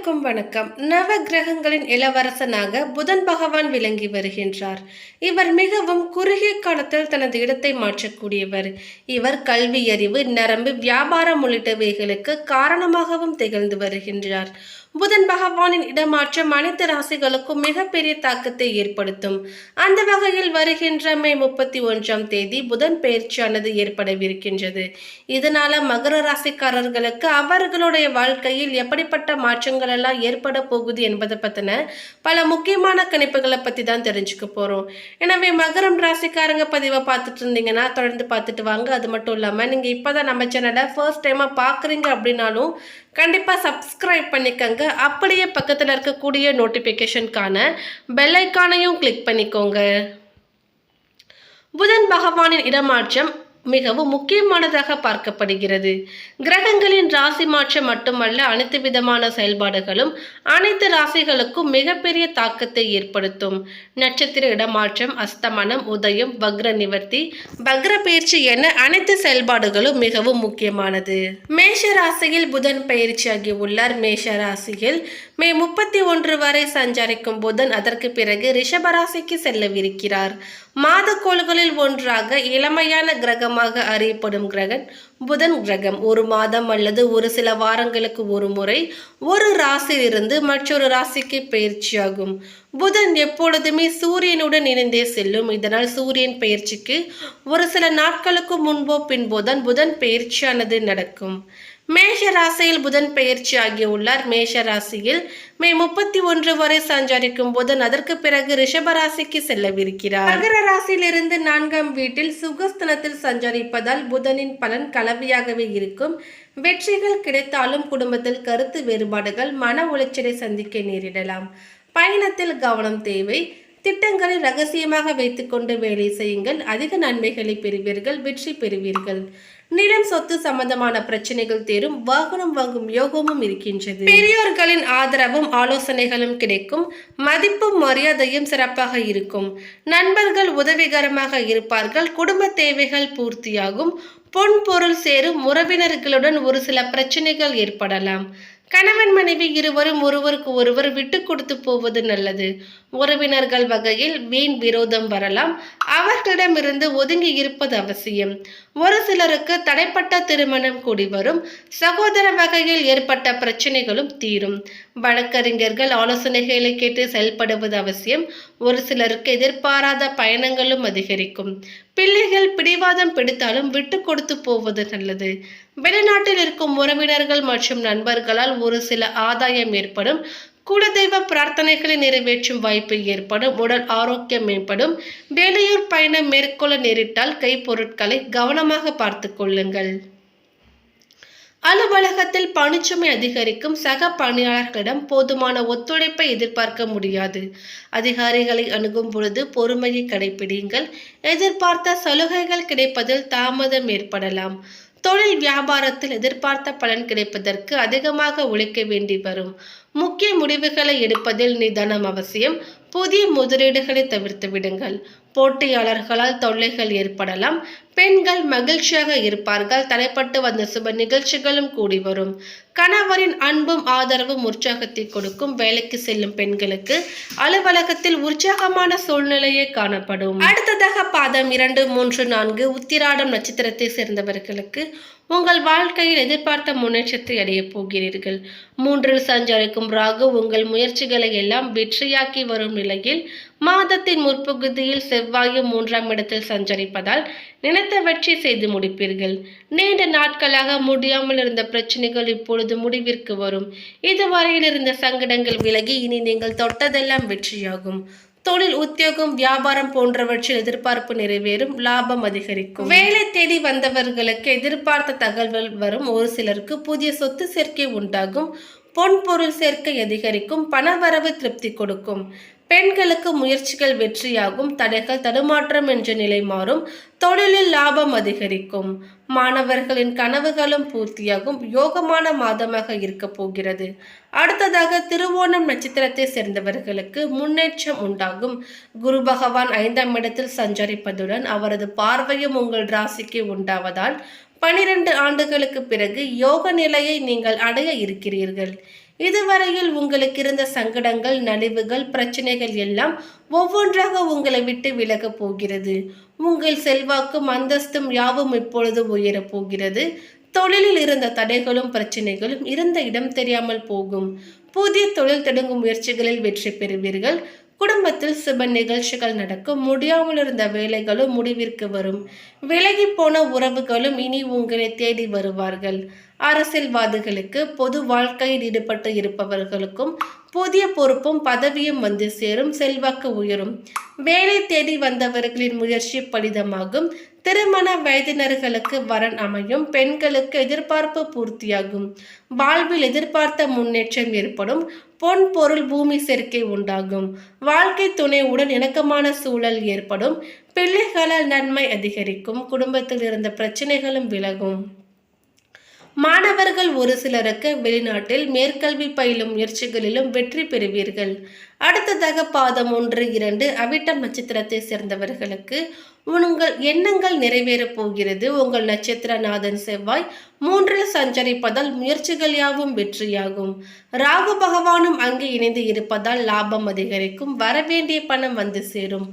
அனைவருக்கும் வணக்கம். நவ கிரகங்களின் இளவரசனாக புதன் பகவான் விளங்கி வருகின்றார். இவர் மிகவும் குறுகிய காலத்தில் தனது இடத்தை மாற்றக்கூடியவர். இவர் கல்வியறிவு நரம்பு வியாபாரம் உள்ளிட்டவைகளுக்கு காரணமாகவும் திகழ்ந்து வருகின்றார். புதன் பகவானின் இடமாற்றம் அனைத்து ராசிகளுக்கும் மிகப்பெரிய தாக்கத்தை ஏற்படுத்தும். அந்த வகையில் வருகின்ற மே முப்பத்தி ஒன்றாம் தேதி புதன் பயிற்சியானது ஏற்படவிருக்கின்றது. இதனால மகர ராசிக்காரர்களுக்கு அவர்களுடைய வாழ்க்கையில் எப்படிப்பட்ட மாற்றங்கள் எல்லாம் ஏற்பட போகுது என்பதை பத்தின பல முக்கியமான கணிப்புகளை பத்தி தான் தெரிஞ்சுக்க போறோம். எனவே மகரம் ராசிக்காரங்க பதிவை பார்த்துட்டு இருந்தீங்கன்னா தொடர்ந்து பார்த்துட்டு வாங்க. அது மட்டும் இல்லாம நீங்க இப்பதான் நம்ம சேனலை ஃபர்ஸ்ட் டைமா பாக்குறீங்க அப்படின்னாலும் கண்டிப்பாக சப்ஸ்கிரைப் பண்ணிக்கோங்க. அப்படியே பக்கத்தில் இருக்கக்கூடிய நோட்டிஃபிகேஷனுக்கான பெல் ஐக்கானையும் கிளிக் பண்ணிக்கோங்க. புதன் பகவானின் இடமாற்றம் மிகவும் முக்கியமானதாக பார்க்கப்படுகிறது. கிரகங்களின் ராசி மாற்றம் மட்டுமல்ல அனைத்து விதமான செயல்பாடுகளும் அனைத்து ராசிகளுக்கும் மிகப்பெரிய தாக்கத்தை ஏற்படுத்தும். நட்சத்திர இடமாற்றம் அஸ்தமனம் உதயம் வக்ர நிவர்த்தி வக்ர பயிற்சி என அனைத்து செயல்பாடுகளும் மிகவும் முக்கியமானது. மேஷ ராசியில் புதன் பயிற்சியாகி உள்ளார். மேஷ ராசியில் மே முப்பத்தி ஒன்று வரை சஞ்சரிக்கும் புதன் அதற்கு பிறகு ரிஷபராசிக்கு செல்லவிருக்கிறார். மாதக்கோள்களில் ஒன்றாக இளமையான கிரகமாக அறியப்படும் கிரகன் புதன் கிரகம். ஒரு மாதம் அல்லது ஒரு சில வாரங்களுக்கு ஒரு முறை ஒரு ராசியிலிருந்து மற்றொரு ராசிக்கு பயிற்சியாகும். புதன் எப்பொழுதுமே சூரியனுடன் இணைந்தே செல்லும். இதனால் சூரியன் பயிற்சிக்கு ஒரு சில நாட்களுக்கு முன்போ பின்போ தான் புதன் பயிற்சியானது நடக்கும். மேஷ ராசியில் புதன் பெயர்ச்சி ஆகியுள்ளார் மேஷ ராசியில் மே முப்பத்தி ஒன்று வரை சஞ்சரிக்கும் புதன் அதற்கு பிறகு ரிஷப ராசிக்கு செல்லவிருக்கிறார். மகர ராசியிலிருந்து நான்காம் வீட்டில் சுகஸ்தனத்தில் சஞ்சரிப்பதால் புதனின் பலன் கலவையாகவே இருக்கும். வெற்றிகள் கிடைத்தாலும் குடும்பத்தில் கருத்து வேறுபாடுகள் மன உளைச்சலை சந்திக்க நேரிடலாம். பயணத்தில் கவனம் தேவை. திட்டங்களை ரகசியமாக வைத்துக்கொண்டு வேலை செய்யுங்கள். அதிக நன்மைகளை பெறுவீர்கள் வெற்றி பெறுவீர்கள். நிலம் சொத்து சம்பந்தமான பிரச்சனைகள் தேரும் வாகனம் வாங்கும் யோகமும் இருக்கின்றது. பெரியோர்களின் ஆதரவும் ஆலோசனைகளும் கிடைக்கும் மதிப்பும் மரியாதையும் சிறப்பாக இருக்கும். நண்பர்கள் உதவிகரமாக இருப்பார்கள் குடும்ப தேவைகள் பூர்த்தியாகும் பொன் பொருள் சேரும் உறவினர்களுடன் ஒரு சில பிரச்சனைகள் ஏற்படலாம். கணவன் மனைவி இருவரும் ஒருவருக்கு ஒருவர் விட்டு கொடுத்து போவது நல்லது. உறவினர்கள் வகையில் வீண் விரோதம் வரலாம் அவர்களிடமிருந்து ஒதுங்கி இருப்பது அவசியம். ஒரு சிலருக்கு தடைப்பட்ட திருமணம் கூடி வரும். சகோதர வகையில் ஏற்பட்ட பிரச்சனைகளும் தீரும். வழக்கறிஞர்கள் ஆலோசனைகளை கேட்டு செயல்படுவது அவசியம். ஒரு சிலருக்கு எதிர்பாராத பயணங்களும் அதிகரிக்கும். பிள்ளைகள் பிடிவாதம் பிடித்தாலும் விட்டு கொடுத்து போவது நல்லது. வெளிநாட்டில் இருக்கும் உறவினர்கள் மற்றும் நண்பர்களால் ஒரு சில ஆதாயம் ஏற்படும். குலதெய்வ பிரார்த்தனைகளை நிறைவேற்றும் வாய்ப்பு ஏற்படும். உடல் ஆரோக்கியம் மேம்படும். வெளியூர் பயணம் மேற்கொள்ள நேரிட்டால் கைப்பொருட்களை கவனமாக பார்த்து கொள்ளுங்கள். அலுவலகத்தில் பணிச்சுமை அதிகரிக்கும். சக பணியாளர்களிடம் போதுமான ஒத்துழைப்பை எதிர்பார்க்க முடியாது. அதிகாரிகளை அணுகும் பொழுது பொறுமையை கடைபிடியுங்கள் எதிர்பார்த்த சலுகைகள் கிடைப்பதில் தாமதம் ஏற்படலாம். தொழில் வியாபாரத்தில் எதிர்பார்த்த பலன் கிடைப்பதற்கு அதிகமாக உழைக்க வேண்டி வரும். முக்கிய முடிவுகளை எடுப்பதில் நிதானம் அவசியம். புதிய முதலீடுகளை தவிர்த்து விடுங்கள். போட்டியாளர்களால் தொல்லைகள் ஏற்படலாம். பெண்கள் மகிழ்ச்சியாக இருப்பார்கள். தடைப்பட்டு வந்த சுப நிகழ்ச்சிகளும் கூடி வரும். கணவரின் அன்பும் ஆதரவும் உற்சாகத்தை கொடுக்கும் வேலைக்கு செல்லும் பெண்களுக்கு அலுவலகத்தில் உற்சாகமான சூழ்நிலையே காணப்படும். அடுத்ததாக பாதம் இரண்டு மூன்று நான்கு உத்திராடம் நட்சத்திரத்தை சேர்ந்தவர்களுக்கு உங்கள் வாழ்க்கையில் எதிர்பார்த்த முன்னேற்றத்தை அடையப் போகிறீர்கள். மூன்றில் சஞ்சரிக்கும் ராகு உங்கள் முயற்சிகளை எல்லாம் வெற்றியாக்கி வரும் நிலையில் மாதத்தின் முற்பகுதியில் செவ்வாயும் மூன்றாம் இடத்தில் சஞ்சரிப்பதால் நினை வெற்றி செய்து முடிப்பீர்கள்? நீண்ட நாட்களாக முடியாமல் இருந்த பிரச்சனைகள் இப்பொழுது முடிவிற்கு வரும். இதுவரையில் இருந்த சங்கடங்கள் விலகி இனி நீங்கள் தொட்டதெல்லாம் வெற்றியாகும். தொழில் உத்தியோகம் வியாபாரம் போன்றவற்றில் எதிர்பார்ப்பு நிறைவேறும் லாபம் அதிகரிக்கும். வேலை தேடி வந்தவர்களுக்கு எதிர்பார்த்த தகவல்கள் வரும். ஒரு சிலருக்கு புதிய சொத்து சேர்க்கை உண்டாகும். பொன் பொருள் சேர்க்கை அதிகரிக்கும். பணவரவு திருப்தி கொடுக்கும். பெண்களுக்கு முயற்சிகள் வெற்றியாகும் தடைகள் தடுமாற்றம் என்ற நிலை மாறும் தொழிலில் லாபம் அதிகரிக்கும். மாணவர்களின் கனவுகளும் பூர்த்தியாகும் யோகமான மாதமாக இருக்க போகிறது. அடுத்ததாக திருவோணம் நட்சத்திரத்தை சேர்ந்தவர்களுக்கு முன்னேற்றம் உண்டாகும். குரு பகவான் ஐந்தாம் இடத்தில் சஞ்சரிப்பதுடன் அவரது பார்வையும் உங்கள் ராசிக்கு உண்டாவதால் பனிரெண்டு ஆண்டுகளுக்கு பிறகு யோக நிலையை நீங்கள் அடைய இருக்கிறீர்கள். இதுவரையில் உங்களுக்கு இருந்த சங்கடங்கள் நலிவுகள் பிரச்சனைகள் எல்லாம் ஒவ்வொன்றாக உங்களை விட்டு விலகப் போகிறது. உங்கள் செல்வாக்கும் அந்தஸ்தும் யாவும் இப்பொழுது உயரப் போகிறது. தொழிலில் இருந்த தடைகளும் பிரச்சனைகளும் இருந்த இடம் தெரியாமல் போகும். புதிய தொழில் தொடங்கும் முயற்சிகளில் வெற்றி பெறுவீர்கள். குடும்பத்தில் சுப நிகழ்ச்சிகள் நடக்கும். முடியாமல் இருந்த வேலைகளும் முடிவிற்கு வரும். விலகி போன உறவுகளும் இனி உங்களை தேடி வருவார்கள். அரசியல்வாதிகளுக்கு பொது வாழ்க்கையில் ஈடுபட்டு இருப்பவர்களுக்கும் புதிய பொறுப்பும் பதவியும் வந்து சேரும். செல்வாக்கு உயரும். வேலை தேடி வந்தவர்களின் முயற்சி பலிதமாகும். திருமண வயதினர்களுக்கு வரன் அமையும். பெண்களுக்கு எதிர்பார்ப்பு பூர்த்தியாகும். வாழ்வில் எதிர்பார்த்த முன்னேற்றம் ஏற்படும். பொன் பொருள் பூமி சேர்க்கை உண்டாகும். வாழ்க்கை துணையுடன் இணக்கமான சூழல் ஏற்படும். பிள்ளைகளால் நன்மை அதிகரிக்கும். குடும்பத்தில் இருந்த பிரச்சனைகளும் விலகும். மாணவர்கள் ஒரு சிலருக்கு வெளிநாட்டில் மேற்கல்வி பயிலும் முயற்சிகளிலும் வெற்றி பெறுவீர்கள். அடுத்ததாக பாதம் ஒன்று இரண்டு அவிட்டம் நட்சத்திரத்தை சேர்ந்தவர்களுக்கு உங்கள் எண்ணங்கள் நிறைவேறப் போகிறது. உங்கள் நட்சத்திரநாதன் செவ்வாய் மூன்றில் சஞ்சரிப்பதால் முயற்சிகள் யாவும் வெற்றியாகும். ராகு பகவானும் அங்கே இணைந்து இருப்பதால் லாபம் அதிகரிக்கும். வரவேண்டிய பணம் வந்து சேரும்.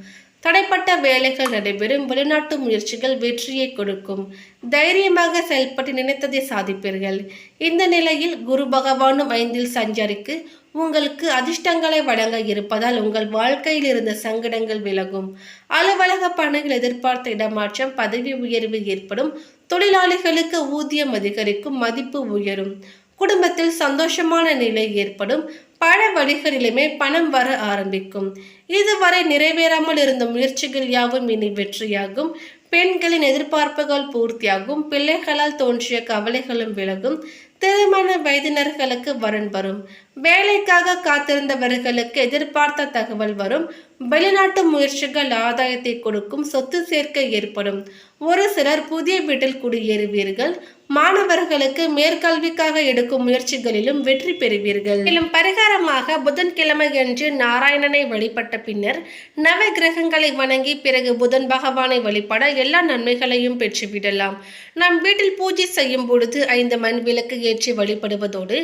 தடைப்பட்ட வேலைகள் நடைபெறும் வெளிநாட்டு முயற்சிகள் வெற்றியை கொடுக்கும். தைரியமாக செயல்பட்டு நினைத்ததை சாதிப்பீர்கள். இந்த நிலையில் குரு பகவானும் ஐந்தில் சஞ்சரிக்கு உங்களுக்கு அதிர்ஷ்டங்களை வழங்க இருப்பதால் உங்கள் வாழ்க்கையில் இருந்த சங்கடங்கள் விலகும். அலுவலக பணிகள் எதிர்பார்த்த இடமாற்றம் பதவி உயர்வு ஏற்படும். தொழிலாளிகளுக்கு ஊதியம் அதிகரிக்கும் மதிப்பு உயரும். குடும்பத்தில் சந்தோஷமான நிலை ஏற்படும். பல வழிகளிலுமே பணம் வர ஆரம்பிக்கும். இதுவரை நிறைவேறாமல் இருந்த முயற்சிகள் யாவும் இனி வெற்றியாகும். பெண்களின் எதிர்பார்ப்புகள் பூர்த்தியாகும். பிள்ளைகளால் தோன்றிய கவலைகளும் விலகும். திருமண வயதினர்களுக்கு வரன் வரும். வேலைக்காக காத்திருந்தவர்களுக்கு எதிர்பார்த்த தகவல் வரும். வெளிநாட்டு முயற்சிகள் ஆதாயத்தை கொடுக்கும். சொத்து சேர்க்கை ஏற்படும். ஒரு சிலர் புதிய வீட்டில் குடியேறுவீர்கள். மாணவர்களுக்கு மேற்கல்விக்காக எடுக்கும் முயற்சிகளிலும் வெற்றி பெறுவீர்கள். மேலும் பரிகாரமாக புதன்கிழமையன்று நாராயணனை வழிபட்ட பின்னர் நவ கிரகங்களை வணங்கி பிறகு புதன் பகவானை வழிபட எல்லா நன்மைகளையும் பெற்றுவிடலாம். நம் வீட்டில் பூஜை செய்யும் பொழுது ஐந்து மண் விளக்கு ஏற்றி வழிபடுவதோடு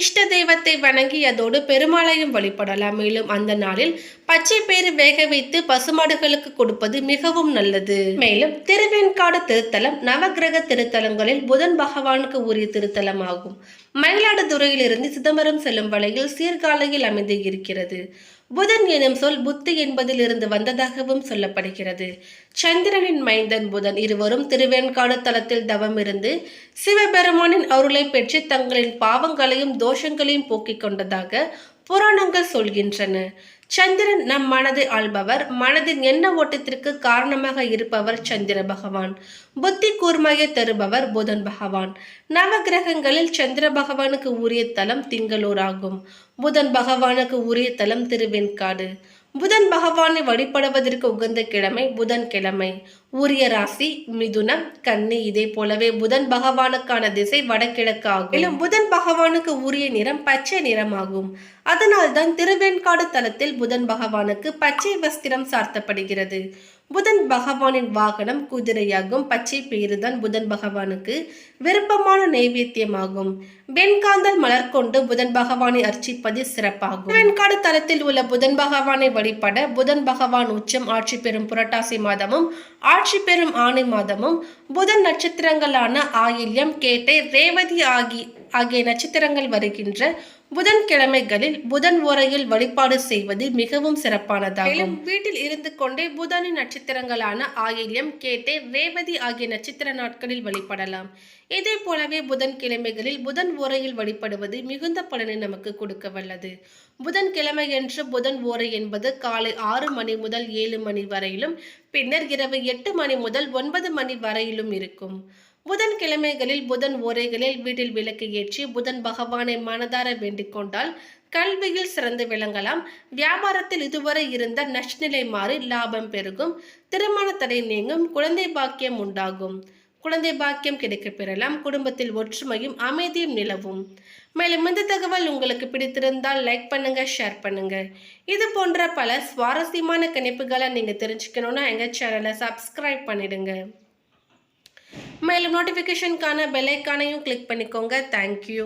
இஷ்ட தெய்வத்தை வணங்கி அதோடு பெருமாளையும் வழிபடலாம். மேலும் அந்த நாளில் பச்சை பயிறு வேக வைத்து பசுமாடுகளுக்கு கொடுப்பது மிகவும் நல்லது. மேலும் திருவெண்காடு திருத்தலம் நவகிரக திருத்தலங்களில் புதன் பகவானுக்கு உரிய திருத்தலம் ஆகும் மயிலாடுதுறையிலிருந்து சிதம்பரம் செல்லும் வழியில் சீர்காழியில் அமைந்து இருக்கிறது புதன் எனும் சொல் புத்தி என்பதிலிருந்து வந்ததாகவும் சொல்லப்படுகிறது. சந்திரனின் மைந்தன் புதன் இருவரும் திருவேன்காடு தலத்தில் தவம் இருந்து சிவபெருமானின் அருளை பெற்று தங்களின் பாவங்களையும் தோஷங்களையும் போக்கிக் கொண்டதாக புராணங்கள் சொல்கின்றன. சந்திரன் நம் மனதை ஆள்பவர். மனதின் எண்ண ஓட்டத்திற்கு காரணமாக இருப்பவர் சந்திர பகவான். புத்தி கூர்மையை தருபவர் புதன் பகவான். நவ கிரகங்களில் சந்திர பகவானுக்கு உரிய தலம் திங்களூர் ஆகும் புதன் பகவானுக்கு உரிய தலம் திருவெண்காடு. புதன் பகவானை வழிபடுவதற்கு உகந்த கிழமை புதன் கிழமை. உரிய ராசி மிதுனம் கன்னி இதே போலவே புதன் பகவானுக்கான திசை வடகிழக்கு ஆகும். மேலும் புதன் பகவானுக்கு உரிய நிறம் பச்சை நிறமாகும். அதனால்தான் திருவெண்காடு தலத்தில் புதன் பகவானுக்கு பச்சை வஸ்திரம் சார்த்தப்படுகிறது. புதன் பகவானின் வாகனம் குதிரையாகும். பச்சை பேருதான் புதன் பகவானுக்கு விருப்பமான நைவேத்தியமாகும். வெண்காந்தல் மலர் கொண்டு புதன் பகவானை அர்ச்சிப்பது சிறப்பாகும். வெண்காடு தலத்தில் உள்ள புதன் பகவானை வழிபட புதன் பகவான் உச்சம் ஆட்சி பெறும் புரட்டாசி மாதமும் ஆட்சி பெறும் ஆணி மாதமும் புதன் நட்சத்திரங்களான ஆயில்யம் கேட்டை ரேவதி ஆகி ஆகிய நட்சத்திரங்கள் வருகின்ற புதன்கிழமைகளில் புதன் உரையில் வழிபாடு செய்வது மிகவும் சிறப்பானதாகும். வீட்டில் இருந்து கொண்டே புதனின் நட்சத்திரங்களான ஆயில்யம் கேட்டே ரேவதி ஆகிய நட்சத்திர நாட்களில் வழிபடலாம். இதே போலவே புதன்கிழமைகளில் புதன் ஓரையில் வழிபடுவது மிகுந்த பலனை நமக்கு கொடுக்க வல்லது. புதன்கிழமையன்று புதன் ஓரை என்பது காலை ஆறு மணி முதல் ஏழு மணி வரையிலும் பின்னர் இரவு எட்டு மணி முதல் ஒன்பது மணி வரையிலும் இருக்கும். புதன்கிழமைகளில் புதன் ஓரைகளில் வீட்டில் விளக்கு ஏற்றி புதன் பகவானை மனதார வேண்டிக் கொண்டால் கல்வியில் சிறந்து விளங்கலாம். வியாபாரத்தில் இதுவரை இருந்த நஷ்டநிலை மாறி லாபம் பெருகும். திருமண தடை நீங்கும். குழந்தை பாக்கியம் உண்டாகும். குழந்தை பாக்கியம் கிடைக்கப் பெறலாம். குடும்பத்தில் ஒற்றுமையும் அமைதியும் நிலவும். மேலும் இந்த தகவல் உங்களுக்கு பிடித்திருந்தால் லைக் பண்ணுங்க ஷேர் பண்ணுங்க. இது போன்ற பல சுவாரஸ்யமான கணிப்புகளை நீங்க தெரிஞ்சுக்கணும்னா எங்க சேனலை சப்ஸ்கிரைப் பண்ணிடுங்க. மேலும் நோட்டிஃபிகேஷனுக்கான பெல் ஐக்கானையும் கிளிக் பண்ணிக்கோங்க. Thank you